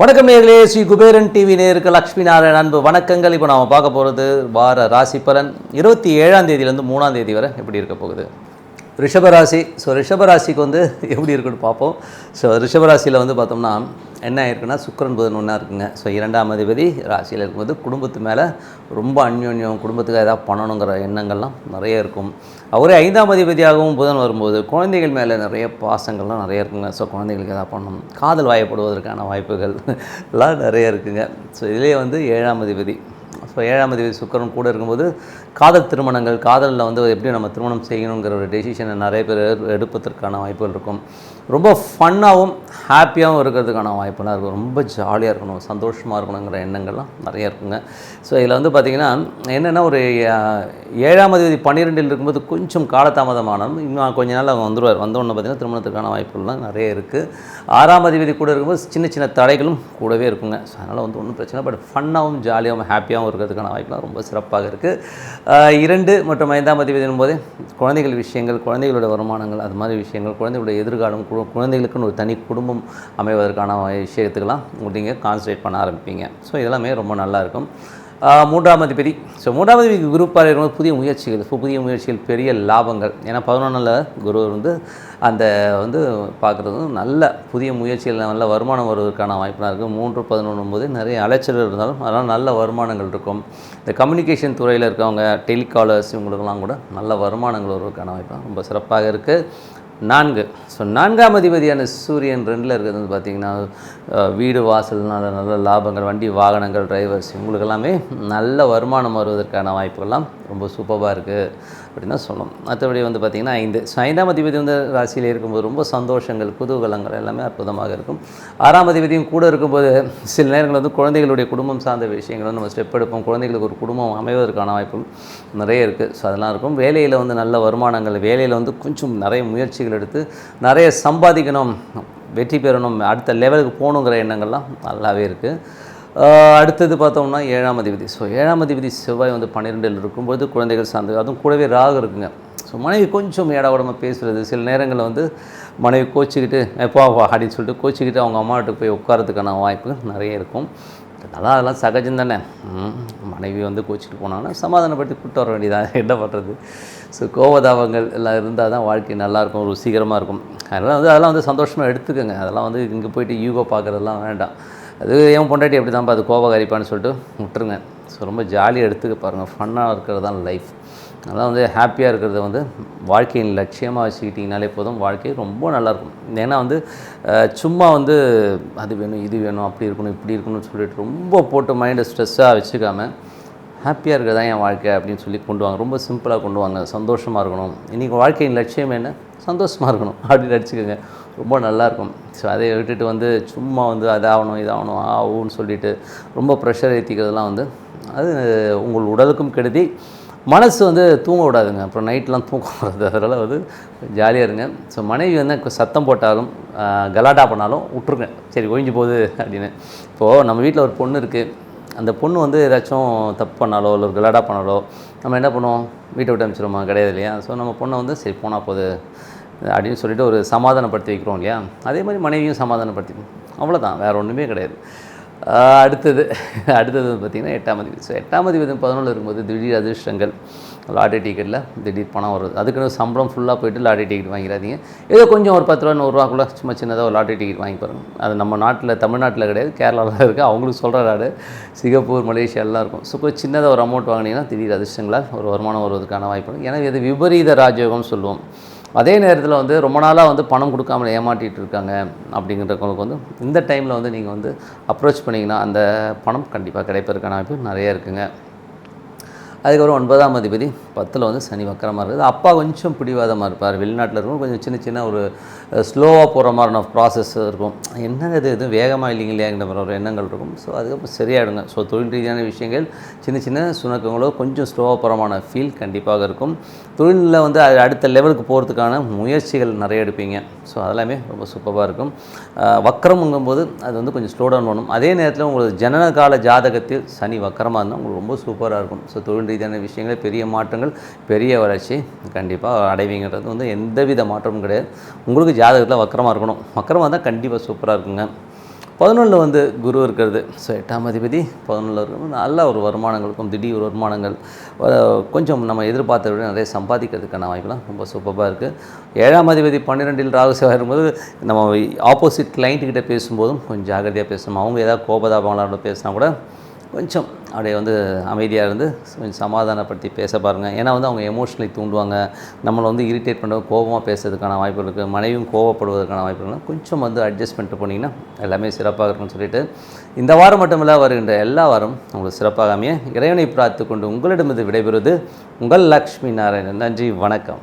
வணக்கம் நேர்களே ஸ்ரீ குபேரன் டிவி நேருக்கு லக்ஷ்மி நாராயண அன்பு வணக்கங்கள். இப்போ நாம் பார்க்க போகிறது வார ராசி பலன். இருபத்தி ஏழாம் தேதியிலேருந்து மூணாம் தேதி வரை எப்படி இருக்க போகுது? ரிஷபராசி. ஸோ ரிஷபராசிக்கு வந்து எப்படி இருக்குன்னு பார்ப்போம். ஸோ ரிஷபராசியில் வந்து பார்த்தோம்னா என்ன ஆயிருக்குன்னா சுக்கரன் புதன் ஒன்றா இருக்குங்க. ஸோ இரண்டாம் அதிபதி ராசியில் இருக்கும்போது குடும்பத்து மேலே ரொம்ப அந்யோன்யம் குடும்பத்துக்கு ஏதாவது பண்ணணுங்கிற எண்ணங்கள்லாம் நிறைய இருக்கும். அவரே ஐந்தாம் அதிபதியாகவும் புதன் வரும்போது குழந்தைகள் மேலே நிறைய பாசங்கள்லாம் நிறைய இருக்குங்க. ஸோ குழந்தைகளுக்கு எதாவது பண்ணணும். காதல் வாயப்படுவதற்கான வாய்ப்புகள் எல்லாம் நிறைய இருக்குங்க. ஸோ இதிலே வந்து ஏழாம் அதிபதி. ஸோ ஏழாம் அதிபதி சுக்கரன் கூட இருக்கும்போது காதல் திருமணங்கள் காதலில் வந்து எப்படி நம்ம திருமணம் செய்யணுங்கிற ஒரு டெசிஷனை நிறைய பேர் எடுப்பதற்கான வாய்ப்புகள் இருக்கும். ரொம்ப ஃபன்னாகவும் ஹாப்பியாகவும் இருக்கிறதுக்கான வாய்ப்பெல்லாம் இருக்கும். ரொம்ப ஜாலியாக இருக்கணும் சந்தோஷமாக இருக்கணுங்கிற எண்ணங்கள்லாம் நிறைய இருக்குங்க. ஸோ இதில் வந்து பார்த்திங்கன்னா என்னென்னா ஒரு ஏழாம் தேதி பன்னிரெண்டில் இருக்கும்போது கொஞ்சம் காலதாமதமானாலும் இன்னும் கொஞ்ச நாள் அவங்க வந்துடுவார் வந்த பார்த்திங்கன்னா திருமணத்துக்கான வாய்ப்புகள்லாம் நிறைய இருக்குது ஆறாம் அதிபதி கூட இருக்கும்போது சின்ன சின்ன தடைகளும் கூடவே இருக்குங்க. ஸோ அதனால் வந்து ஒன்றும் பிரச்சனை பட் ஃபன்னாகவும் ஜாலியாகவும் ஹாப்பியாகவும் இருக்கிறதுக்கான வாய்ப்புலாம் ரொம்ப சிறப்பாக இருக்குது இரண்டு மற்றும் ஐந்தாம் அதிபதியின் போது குழந்தைகள் விஷயங்கள் குழந்தைகளோட வருமானங்கள் அது மாதிரி விஷயங்கள் குழந்தைகளோட எதிர்காலம் கு- குழந்தைகளுக்குன்னு ஒரு தனி குடும்பம் அமைவதற்கான விஷயத்துக்கெல்லாம் நீங்கள் கான்சன்ட்ரேட் பண்ண ஆரம்பிப்பீங்க. ஸோ இதெல்லாமே ரொம்ப நல்லா இருக்கும். மூன்றாம் அதிபதி. ஸோ மூன்றாம் அதிபதி குரூப்பாக இருக்கும்போது புதிய முயற்சிகள் ஸோ புதிய முயற்சிகள் பெரிய லாபங்கள். ஏன்னா பதினொன்றில் குரு வந்து அந்த வந்து பார்க்குறது நல்ல புதிய முயற்சிகள் நல்ல வருமானம் வருவதற்கான வாய்ப்புலாம் இருக்குது மூன்று பதினொன்றும் போது நிறைய அலைச்சல் இருந்தாலும் அதனால் நல்ல வருமானங்கள் இருக்கும். இந்த கம்யூனிகேஷன் துறையில் இருக்கவங்க டெலிகாலர்ஸ் இவங்களுக்கெல்லாம் கூட நல்ல வருமானங்கள் வருவதற்கான வாய்ப்பு ரொம்ப சிறப்பாக இருக்குது நான்கு. ஸோ நான்காம் அதிபதியான சூரியன் ரெண்டில் இருக்கிறது வந்து பார்த்திங்கன்னா வீடு வாசல்னால நல்ல லாபங்கள் வண்டி வாகனங்கள் டிரைவர்ஸ் இவங்களுக்கு எல்லாமே நல்ல வருமானம் வருவதற்கான வாய்ப்புகள்லாம் ரொம்ப சூப்பராக இருக்குது அப்படின்னு தான் சொல்லணும். மற்றபடி வந்து பார்த்திங்கன்னா ஐந்து. ஸோ ஐந்தாம் அதிபதி வந்து ராசியில் இருக்கும்போது ரொம்ப சந்தோஷங்கள் குதூகலங்கள் எல்லாமே அற்புதமாக இருக்கும். ஆறாம் அதிபதியும் கூட இருக்கும்போது சில நேரங்கள் வந்து குழந்தைகளுடைய குடும்பம் சார்ந்த விஷயங்கள் நம்ம ஸ்டெப் எடுப்போம். குழந்தைகளுக்கு ஒரு குடும்பம் அமைவதற்கான வாய்ப்பும் நிறைய இருக்குது ஸோ அதெல்லாம் இருக்கும். வேலையில் வந்து நல்ல வருமானங்கள் வேலையில் வந்து கொஞ்சம் நிறைய முயற்சிகள் எடுத்து நிறைய சம்பாதிக்கணும் வெற்றி பெறணும் அடுத்த லெவலுக்கு போகணுங்கிற எண்ணங்கள்லாம் நல்லாவே இருக்குது அடுத்தது பார்த்தோம்னா ஏழாம் அதிபதி. ஸோ ஏழாம் அதிபதி செவ்வாய் வந்து பன்னிரெண்டில் இருக்கும்போது குழந்தைகள் சார்ந்து அதுவும் கூடவே ராகு இருக்குங்க. ஸோ மனைவி கொஞ்சம் ஏடாவிடமாக பேசுகிறது சில நேரங்களில் வந்து மனைவி கோச்சிக்கிட்டு எப்போ வா அப்படின்னு சொல்லிட்டு கோச்சிக்கிட்டு அவங்க அம்மா வீட்டுக்கு போய் உட்காரத்துக்கான வாய்ப்பு நிறைய இருக்கும். அதெல்லாம் அதெல்லாம் சகஜம் தானே. மனைவி வந்து கோச்சிட்டு போனாங்கன்னா சமாதானப்படுத்தி கூப்பிட்டு வர வேண்டியதான் என்ன பண்ணுறது ஸோ கோவதாபங்கள் எல்லாம் இருந்தால் தான் வாழ்க்கை நல்லாயிருக்கும் ருசிகரமாக இருக்கும். அதெல்லாம் வந்து அதெல்லாம் வந்து சந்தோஷமாக எடுத்துக்கோங்க. அதெல்லாம் வந்து இங்கே போயிட்டு யூகோ பார்க்குறதெல்லாம் வேண்டாம். அது என் பொண்டாட்டி எப்படி தான்ப்பா அது கோபகாரிப்பான்னு சொல்லிட்டு விட்டுருங்க. ஸோ ரொம்ப ஜாலியாக எடுத்துக்க பாருங்கள் ஃபன்னாக இருக்கிறது தான் லைஃப் அதான் வந்து ஹாப்பியாக இருக்கிறத வந்து வாழ்க்கையின் லட்சியமாக வச்சுக்கிட்டிங்கனாலே போதும் வாழ்க்கை ரொம்ப நல்லாயிருக்கும் ஏன்னா வந்து சும்மா வந்து அது வேணும் இது வேணும் அப்படி இருக்கணும் இப்படி இருக்கணும்னு சொல்லிட்டு ரொம்ப போட்டு மைண்டை ஸ்ட்ரெஸ்ஸாக வச்சுக்காம ஹாப்பியாக இருக்கிறதா என் வாழ்க்கை அப்படின்னு சொல்லி கொண்டு வாங்க. ரொம்ப சிம்பிளாக கொண்டு வாங்க. சந்தோஷமாக இருக்கணும். இன்றைக்கி வாழ்க்கையின் லட்சியம் என்ன? சந்தோஷமாக இருக்கணும். அப்படின்னு நடிச்சுக்கோங்க. ரொம்ப நல்லாயிருக்கும். ஸோ அதை விட்டுட்டு வந்து சும்மா வந்து அதாகணும் இதாகணும் ஆகும்னு சொல்லிட்டு ரொம்ப ப்ரெஷர் ஏற்றிக்கிறதுலாம் வந்து அது உங்கள் உடலுக்கும் கெடுதி. மனசு வந்து தூங்க விடாதுங்க. அப்புறம் நைட்லாம் தூக்கம் வராது அதனால் வந்து ஜாலியாக இருங்க. ஸோ மனைவி வந்து சத்தம் போட்டாலும் கலாட்டா பண்ணாலும் விட்ருங்க சரி ஒழிஞ்சு போகுது அப்படின்னு. இப்போது நம்ம வீட்டில் ஒரு பொண்ணு இருக்குது அந்த பொண்ணு வந்து ஏதாச்சும் தப்பு பண்ணாலோ இல்லை ஒரு கலாட்டா பண்ணாலோ நம்ம என்ன பண்ணுவோம்? வீட்டை விட்டு அனுப்பிச்சிடுமா கிடையாது இல்லையா? ஸோ நம்ம பொண்ணை வந்து சரி போனால் போகுது. அப்படின்னு சொல்லிட்டு ஒரு சமாதானப்படுத்தி வைக்கிறோம் இல்லையா? அதே மாதிரி மனைவியும் சமாதானப்படுத்தி அவ்வளோதான் வேறு ஒன்றுமே கிடையாது. அடுத்தது அடுத்தது பார்த்திங்கன்னா எட்டாம் அதிபதி. ஸோ எட்டாம் அதிபதி பதினொன்று இருக்கும்போது திடீர் அதிர்ஷ்டங்கள். லாட்டரி டிக்கெட்டில் திடீர் பணம் வருது. அதுக்குன்னு சம்பளம் ஃபுல்லாக போயிட்டு லாட்டரி டிக்கெட் வாங்கிடாதீங்க. ஏதோ கொஞ்சம் ஒரு பத்து ரூபா நூறுரூவாக்குள்ளே சும்மா சின்னதாக ஒரு லாட்டரி டிக்கெட் வாங்கி பாருங்க. அது நம்ம நாட்டில் தமிழ்நாட்டில் கிடையாது கேரளாவில் இருக்குது அவங்களுக்கு சொல்கிற நாடு சிங்கப்பூர் மலேசியா எல்லாம் இருக்கும். ஸோ கொஞ்சம் சின்னதாக ஒரு அமௌண்ட் வாங்கினீங்கன்னா திடீர் அதிர்ஷ்டங்களால் ஒரு வருமானம் வருவதற்கான வாய்ப்பு ஏன்னா இது விபரீத ராஜயோகம்னு சொல்லுவோம். அதே நேரத்தில் வந்து ரொம்ப நாளாக வந்து பணம் கொடுக்காம ஏமாற்றிட்டு இருக்காங்க அப்படிங்கிறவங்களுக்கு வந்து இந்த டைமில் வந்து நீங்கள் வந்து அப்ரோச் பண்ணிங்கன்னா அந்த பணம் கண்டிப்பாக கிடைப்பதற்கான வாய்ப்பு நிறைய இருக்குங்க. அதுக்கப்புறம் ஒன்பதாம் அதிபதி பத்தில் வந்து சனி வக்கரமாக இருக்குது. அப்பா கொஞ்சம் பிடிவாதமாக இருப்பார். வெளிநாட்டில் இருக்கும் கொஞ்சம் சின்ன சின்ன ஒரு ஸ்லோவாக போகிற மாதிரியான ப்ராசஸ் இருக்கும். என்னங்க இது? எதுவும் வேகமாக இல்லைங்கிற மாதிரி ஒரு எண்ணங்கள் இருக்கும். ஸோ அதுக்கப்புறம் சரியாயிடுங்க. ஸோ தொழில் ரீதியான விஷயங்கள் சின்ன சின்ன சுணக்கங்களோ கொஞ்சம் ஸ்லோவாக போகிறமான ஃபீல் கண்டிப்பாக இருக்கும். தொழிலில் வந்து அது அடுத்த லெவலுக்கு போகிறதுக்கான முயற்சிகள் நிறைய எடுப்பீங்க. ஸோ அதெல்லாமே ரொம்ப சூப்பராக இருக்கும். வக்கரம்ங்கும்போது அது வந்து கொஞ்சம் ஸ்லோ டவுன் பண்ணும் அதே நேரத்தில் உங்களுக்கு ஜனன கால ஜாதகத்தில் சனி வக்கரமாக இருந்தால் உங்களுக்கு ரொம்ப சூப்பராக இருக்கும். ஸோ தொழில் ரீதியான விஷயங்கள் பெரிய மாற்றங்கள் பெரிய வளர்ச்சி கண்டிப்பாக அடைவீங்கிறது வந்து எந்தவித மாற்றமும் கிடையாது. உங்களுக்கு ஜாதகத்தில் வக்கரமாக இருக்கணும். வக்கரமாக இருந்தால் கண்டிப்பாக சூப்பராக இருக்குங்க. பதினொன்றில் வந்து குரு இருக்கிறது. ஸோ எட்டாம் அதிபதி பதினொன்றில் இருக்கும் நல்ல ஒரு வருமானங்களுக்கும் திடீர் வருமானங்கள் கொஞ்சம் நம்ம எதிர்பார்த்த விட நிறைய சம்பாதிக்கிறதுக்கான வாய்ப்புலாம் ரொம்ப சூப்பராக இருக்குது ஏழாம் அதிபதி பன்னிரெண்டில் ராகு சேவா இருக்கும்போது நம்ம ஆப்போசிட் கிளைண்ட்டுக்கிட்ட பேசும்போதும் கொஞ்சம் ஜாகிரதையாக பேசணும். அவங்க ஏதாவது கோபதாபங்களோட பேசினா கூட கொஞ்சம் அப்படியே வந்து அமைதியாக இருந்து கொஞ்சம் சமாதானப்படுத்தி பேச பாருங்கள் ஏன்னா வந்து அவங்க எமோஷனலி தூண்டுவாங்க. நம்மளை வந்து இரிட்டேட் பண்ண கோபமாக பேசுறதுக்கான வாய்ப்பு இருக்குது மனைவியும் கோவப்படுவதற்கான வாய்ப்பு இருக்குது கொஞ்சம் வந்து அட்ஜஸ்ட் பண்ணிட்டு போனீங்கன்னா எல்லாமே சிறப்பாக இருக்கும்னு சொல்லிட்டு இந்த வாரம் மட்டுமில்ல வருகின்ற எல்லா வாரம் உங்களுக்கு சிறப்பாக அமைய இறைவனை பிரார்த்து கொண்டு உங்களிடமிருந்து விடைபெறுவது உங்கள் லக்ஷ்மி நாராயணன். நன்றி வணக்கம்.